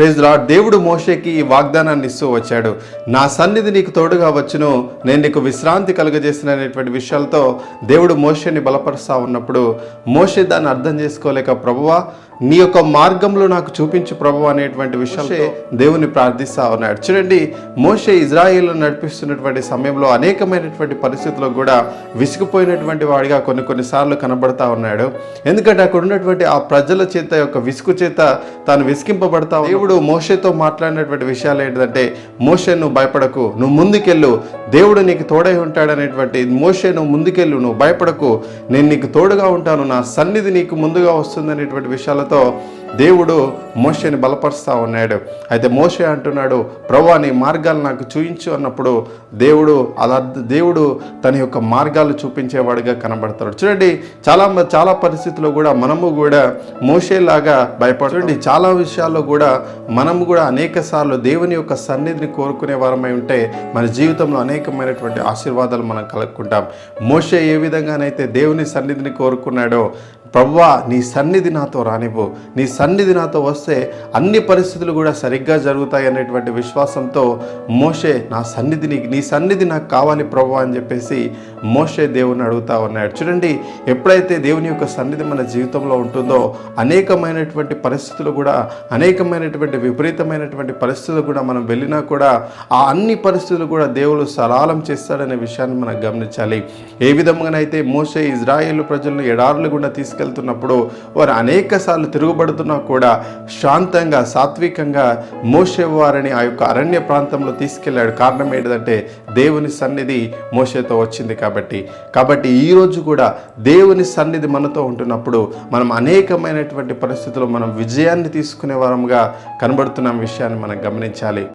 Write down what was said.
Praise lord దేవుడు మోషేకి ఈ వాగ్దానాన్ని ఇస్తూ వచ్చాడు. నా సన్నిధి నీకు తోడుగా వచ్చును. నేను నీకు విశ్రాంతి కలుగజేసిననేటువంటి విషయాలతో దేవుడు మోషేని బలపరుస్తా ఉన్నప్పుడు మోషే దాన్ని అర్థం చేసుకోలేక ప్రభువా నీ యొక్క మార్గంలో నాకు చూపించు ప్రభు అనేటువంటి విషయాలే దేవుని ప్రార్థిస్తా ఉన్నాడు చూడండి మోషే ఇజ్రాయిల్ నడిపిస్తున్నటువంటి సమయంలో అనేకమైనటువంటి పరిస్థితుల్లో కూడా విసిగిపోయినటువంటి వాడిగా కొన్ని కొన్నిసార్లు కనబడతా ఉన్నాడు ఎందుకంటే అక్కడ ఉన్నటువంటి ఆ ప్రజల చేత యొక్క విసుగు చేత తాను విసిగింపబడతా. దేవుడు మోషేతో మాట్లాడినటువంటి విషయాలు ఏంటంటే మోషే నువ్వు భయపడకు నువ్వు ముందుకెళ్ళు దేవుడు నీకు తోడై ఉంటాడనేటువంటి మోషే నువ్వు ముందుకెళ్ళు నువ్వు భయపడకు నేను నీకు తోడుగా ఉంటాను నా సన్నిధి నీకు ముందుగా వస్తుందనేటువంటి విషయాలతో దేవుడు మోషేని బలపరుస్తూ ఉన్నాడు. అయితే మోషే అంటున్నాడు ప్రభు నీ మార్గాలు నాకు చూయించు అన్నప్పుడు దేవుడు అలా దేవుడు తన యొక్క మార్గాలు చూపించేవాడిగా కనబడతాడు. చూడండి చాలా చాలా పరిస్థితుల్లో కూడా మనము కూడా మోషేలాగా భయపడండి చాలా విషయాల్లో కూడా మనము కూడా అనేక సార్లు దేవుని యొక్క సన్నిధిని కోరుకునే వారమై ఉంటే మన జీవితంలో అనేకమైనటువంటి ఆశీర్వాదాలు మనం కలుక్కుంటాం. మోషే ఏ విధంగానైతే దేవుని సన్నిధిని కోరుకున్నాడో ప్రవ్వా నీ సన్నిధి నాతో రానివ్వు. నీ సన్నిధి నాతో వస్తే అన్ని పరిస్థితులు కూడా సరిగ్గా జరుగుతాయి అనేటువంటి విశ్వాసంతో మోషే నా సన్నిధిని నీ సన్నిధి నాకు కావాలి ప్రవ్వా అని చెప్పేసి మోషే దేవుని అడుగుతా ఉన్నాడు. చూడండి ఎప్పుడైతే దేవుని యొక్క సన్నిధి మన జీవితంలో ఉంటుందో అనేకమైనటువంటి పరిస్థితులు కూడా అనేకమైనటువంటి విపరీతమైనటువంటి పరిస్థితులు కూడా మనం వెళ్ళినా కూడా ఆ అన్ని పరిస్థితులు కూడా దేవుడు సలాలం చేస్తాడనే విషయాన్ని మనం గమనించాలి. ఏ విధంగానైతే మోసే ఇజ్రాయేల్ ప్రజలను ఎడారులు గుండా తీసుకెళ్తున్నప్పుడు వారు అనేక సార్లు తిరుగుబడుతున్నా కూడా శాంతంగా సాత్వికంగా మోసే వారిని ఆ యొక్క అరణ్య ప్రాంతంలో తీసుకెళ్ళాడు కారణం ఏంటంటే దేవుని సన్నిధి మోసేతో వచ్చింది కాబట్టి. కాబట్టి ఈ రోజు కూడా దేవుని సన్నిధి మనతో ఉంటున్నప్పుడు మనం అనేకమైనటువంటి పరిస్థితుల్లో మనం విజయాన్ని తీసుకునే వారముగా కనబడుతున్న విషయాన్ని మనం గమనించాలి.